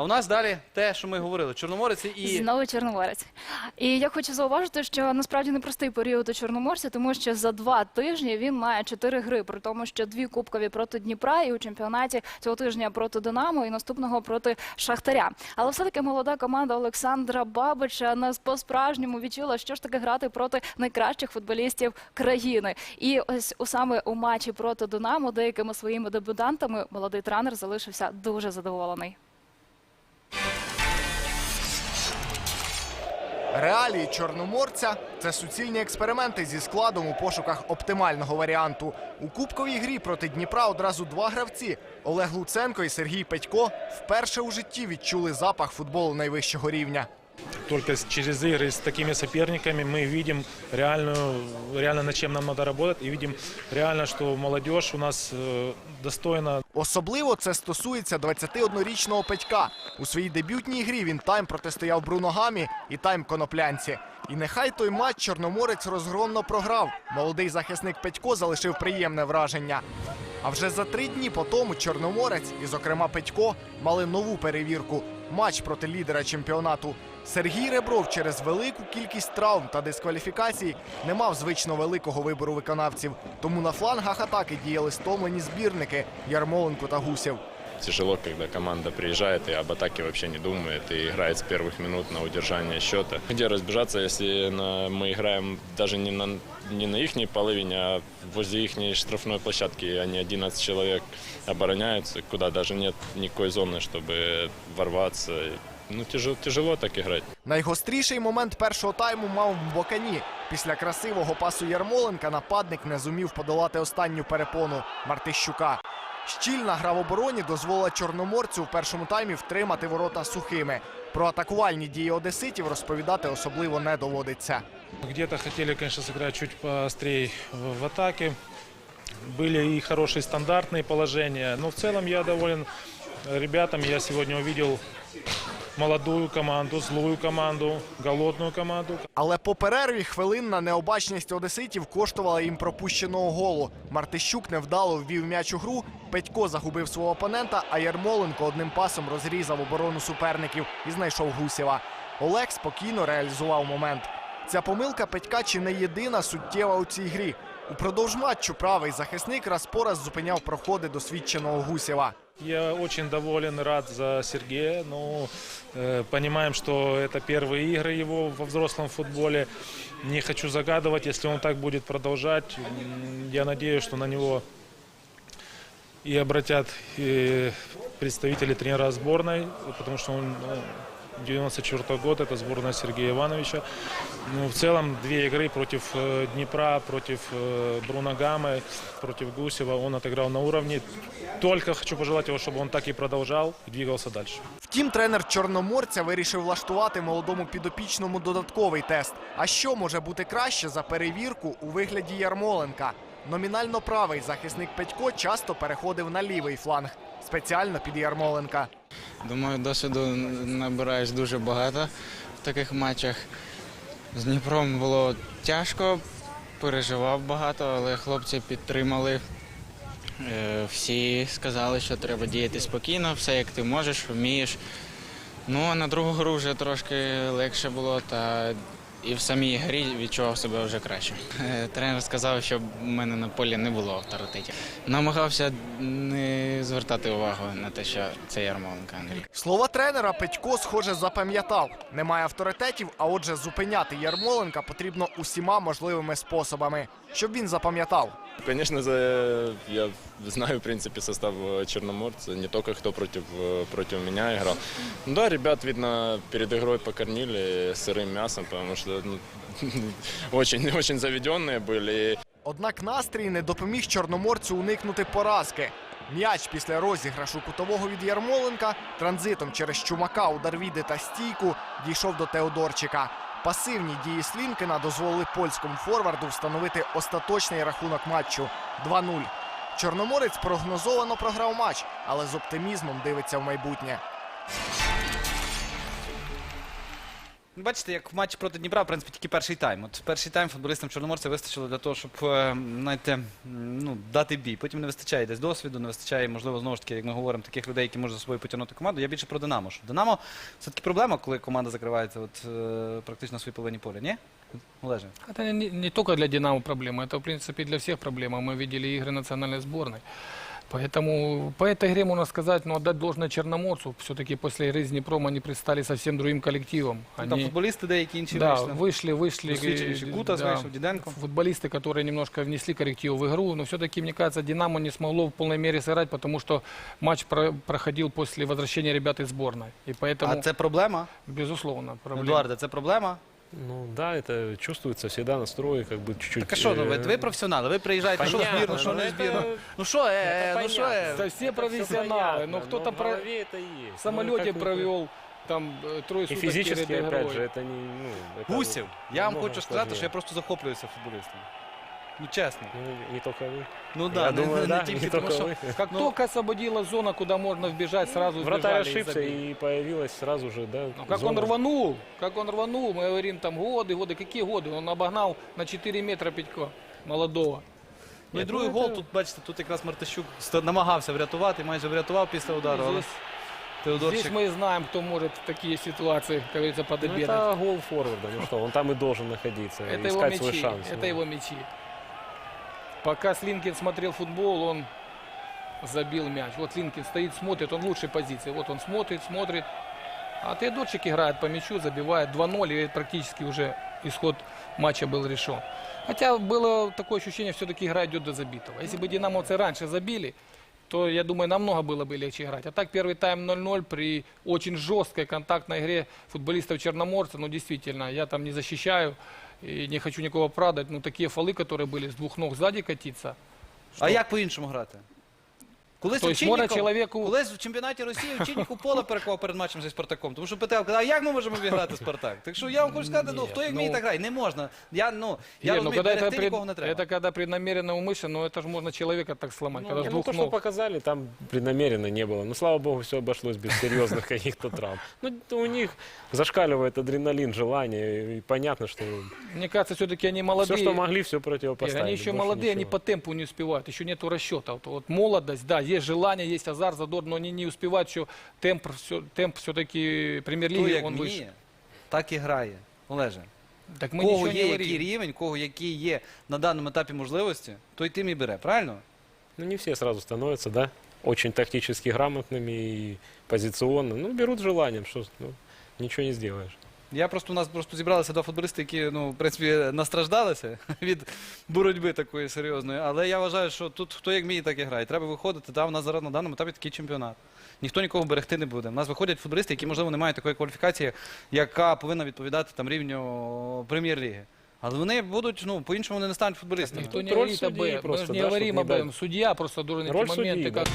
А у нас далі те, що ми говорили, Чорноморець і Знову Чорноморець. І я хочу зауважити, що насправді непростий період у Чорноморця, тому що за два тижні він має чотири гри, при тому, що дві кубкові проти Дніпра і у чемпіонаті цього тижня проти Динамо і наступного проти Шахтаря. Але все-таки молода команда Олександра Бабича не по-справжньому відчула, що ж таке грати проти найкращих футболістів країни. І ось у саме у матчі проти Динамо деякими своїми дебютантами молодий тренер залишився дуже задоволений. Реалії чорноморця це суцільні експерименти зі складом у пошуках оптимального варіанту. У кубковій грі проти Дніпра одразу два гравці Олег Луценко і Сергій Петько вперше у житті відчули запах футболу найвищого рівня. Только с- через игры с такими соперниками мы видим реальную, реально над чем нам надо работать и видим реально, что молодежь у нас э, достойна Особливо це стосується 21-річного Петька. У своїй дебютній грі він тайм протистояв Бруно Гамі і тайм коноплянці. І нехай той матч чорноморець розгромно програв. Молодий захисник Петько залишив приємне враження. А вже за три дні по тому Чорноморець, і, зокрема, Петько, мали нову перевірку матч проти лідера чемпіонату. Сергій Ребров через велику кількість травм та дискваліфікацій не мав звично великого вибору виконавців. Тому на флангах атаки діяли стомлені збірники Ярмоленко та Гусєв. Тяжело, когда команда приезжает и об атаке вообще не думает и играет с первых минут на удержание счета. Где разбежаться, если на- мы играем даже не на, не на их половине, а возле их штрафной площадки, и они 11 человек обороняются, куда даже нет никакой зоны, чтобы ворваться. Ну, тяжело, тяжело так играть. Найгостріший момент першого тайму мав Бокані. Після красивого пасу Ярмоленка нападник не зумів подолати останню перепону Мартищука. Щільна гра в обороні дозволила чорноморцю в першому таймі втримати ворота сухими. Про атакувальні дії одеситів розповідати особливо не доводиться. Где-то хотели, конечно, сыграть чуть поострее в в атаке. Были и хорошие стандартные положения. Но в целом я доволен ребятами. Я сегодня увидел молодую команду, злую команду, голодную команду. Але по перерві хвилинна необачність одеситів коштувала їм пропущеного голу. Мартищук невдало ввів м'яч у гру. Петько загубив свого опонента, а Ярмоленко одним пасом розрізав оборону суперників і знайшов Гусєва. Олег спокійно реалізував момент. Ця помилка Петька чи не єдина суттєва у цій грі. Упродовж матчу правий захисник раз по раз зупиняв проходи досвідченого Гусєва. Я очень доволен и рад за Сергея. Ну, э, понимаем, что это первые игры его во взрослом футболе. Не хочу загадывать, если он так будет продолжать. Я надеюсь, что на него и обратят э, представители тренера сборной, потому что он э, 94 год, это сборная Сергея Ивановича. Ну, в целом, две игры против э, Днепра, против э, Бруно Гамы, против Гусева он отыграл на уровне. Только хочу пожелать его, чтобы он так и продолжал и двигался дальше. Втім, тренер Чорноморця вирішив влаштувати молодому підопічному додатковий тест. А що може бути краще за перевірку у вигляді Ярмоленка? Номінально правий захисник Петько часто переходив на лівий фланг, спеціально під Ярмоленка. Думаю, досвіду набираєш дуже багато в таких матчах. З Дніпром було тяжко, переживав багато, але хлопці підтримали. Е, Всі сказали, що треба діяти спокійно, все як ти можеш, вмієш. Ну, а на другу гру вже трошки легше було, та і в самій грі відчував себе вже краще. Е, Тренер сказав, що в мене на полі не було авторитетів. Намагався не звертати увагу на те, що це Ярмоленко Андрій. Слова тренера Петько, схоже, запам'ятав. Немає авторитетів, а отже, зупиняти Ярмоленка потрібно усіма можливими способами, щоб він запам'ятав. Конечно, за- я знаю, в принципе, состав э, Черноморца, не только кто против, э, против меня играл. Ну да, ребят, видно, перед игрой покормили сырым мясом, потому что ну, очень, очень заведенные были. Однак настрій не допоміг чорноморцю уникнути поразки. М'яч після розіграшу кутового від Ярмоленка транзитом через Чумака, Ударвіди та стійку дійшов до Теодорчика. Пасивні дії Слінкина дозволили польському форварду встановити остаточний рахунок матчу 2-0. Чорноморець прогнозовано програв матч, але з оптимізмом дивиться в майбутнє. Бачите, як в матчі проти Дніпра, в принципі, тільки перший тайм. От перший тайм футболістам Чорноморця вистачило для того, щоб е, знаєте, м, ну, дати бій. Потім не вистачає десь досвіду, не вистачає, можливо, знову ж таки, як ми говоримо, таких людей, які можуть за собою потягнути команду. Я більше про Динамо. Що Динамо це таки проблема, коли команда закривається от, е, практично на своїй половині поля, ні? Олеже? Это не, не только для «Динамо» проблема, это, в принципе, для всех проблема. Мы видели игры национальной сборной. Поэтому по этой игре можно сказать, ну, отдать должное Черноморцу. Все-таки после игры с Днепром они предстали совсем другим коллективом. Ну, Там Они, футболісти деякі інші да, вийшли. вышли, вышли. Досвідченіші. э, Гутас да, вийшов, Діденко. Футболисты, которые немножко внесли коррективу в игру, но все-таки, мне кажется, «Динамо» не смогло в полной мере сыграть, потому что матч про- проходил после возвращения ребят из сборной. И поэтому, А це проблема? безусловно, проблема. Едуарде, це проблема? Ну да, это чувствуется всегда настрой, как бы чуть-чуть. Так а що, ну, ви, э, ви професіонали, ви приїжджаєте, що в понятно, збірну, що ну, не в это- збірну. Ну що, е, это ну що, понятно. е. Да все Это всё профессионалы, понятно, но кто-то в про- голове это есть. В самолете Ну, как бы- провел там э, трое И суток физически, перед игрой. опять же, это не... Ну, это Гусів, я вам намного хочу сказати, сложнее. що я просто захоплююся футболістом. Ну чесно. Ну, не только вы. Ну Я да, не, думаю, не, да, не тільки не тому, только що вы. Как Ну, только освободила зона, куда можно вбежать, сразу Вратарь сбежали и ошибся, забили. и появилась сразу же, да, Ну, как он зона. рванул, как он рванул, мы говорим там годы, годы, какие годы? Он обогнал на 4 метра Петько, молодого. ну і Ні, другий ну, гол це- тут, бачите, тут якраз Мартищук ста- намагався врятувати, майже врятував після удару, але Здесь, Теодорчик. здесь мы знаем, кто может в такие ситуации, как говорится, Ну, подобедать. это гол форварда, ну что, он там и должен находиться, Это его искать свой мячи, шанс. это ну. его мячи. Пока Слинкин смотрел футбол, он забил мяч. Вот Линкин стоит, смотрит, он в лучшей позиции. Вот он смотрит, смотрит. А Теодорчик играет по мячу, забивает 2-0, и практически уже исход матча был решен. Хотя было такое ощущение, все-таки игра идет до забитого. Если бы динамовцы раньше забили, то, я думаю, намного было бы легче играть. А так первый тайм 0-0 при очень жесткой контактной игре футболистов Черноморца. Ну, действительно, я там не защищаю и не хочу никого оправдать. Но такие фолы, которые были с двух ног сзади катиться. А як по-іншому грати? Колись Тобто Овчинніков- можна чоловіку- колись в чемпіонаті Росії Овчинніков поле перекував перед матчем зі Спартаком. Тому що питав, а як ми можемо обіграти Спартак? Так що я вам хочу сказати, ну Ні, хто як ну- вміє так грає? Не можна. Я, ну, я Ир, ну, розумію, когда это, берегти пред- нікого не треба. это когда преднамеренно умышленно, но это же можно человека так сломать, когда Не, с ну, двух то, что ног. показали, там преднамеренно не было. Но, слава богу, все обошлось без серьезных каких-то травм. Ну, то у них зашкаливает адреналин, желание. И понятно, что Мне кажется, все-таки они молодые. все, что могли, все Ир, противопоставили. они еще больше молодые, они ничего. по темпу не успевают, еще нету расчета. Вот, вот молодость, да, есть желание, есть азарт, задор, но они не успевают еще. Темп, все, темп все-таки Хто премьер-лиги, як он выше. вміє, так і грає. Олеже. Так мы кого ничего є не який говорим. рівень, кого який є на даному етапі можливості, той тим і бере, правильно? Ну, не все сразу становятся, да, очень тактически грамотными и позиционно. Ну, берут желанием, что ну, ничего не сделаешь. Я просто у нас просто зібралися два футболісти, які ну в принципі настраждалися від боротьби такої серйозної. Але я вважаю, що тут хто як вміє, так і грає. Треба виходити. Да, у нас зараз на даному етапі такий чемпіонат. Ніхто нікого берегти не буде. У нас виходять футболісти, які можливо не мають такої кваліфікації, яка повинна відповідати там рівню прем'єр-ліги. Але вони будуть, ну по-іншому вони не стануть футболістами. Никто не Роль говорит об судьи этом. Мы просто, же не да, говорим чтобы об не этом. Судья просто должен эти Роль моменты судьи, как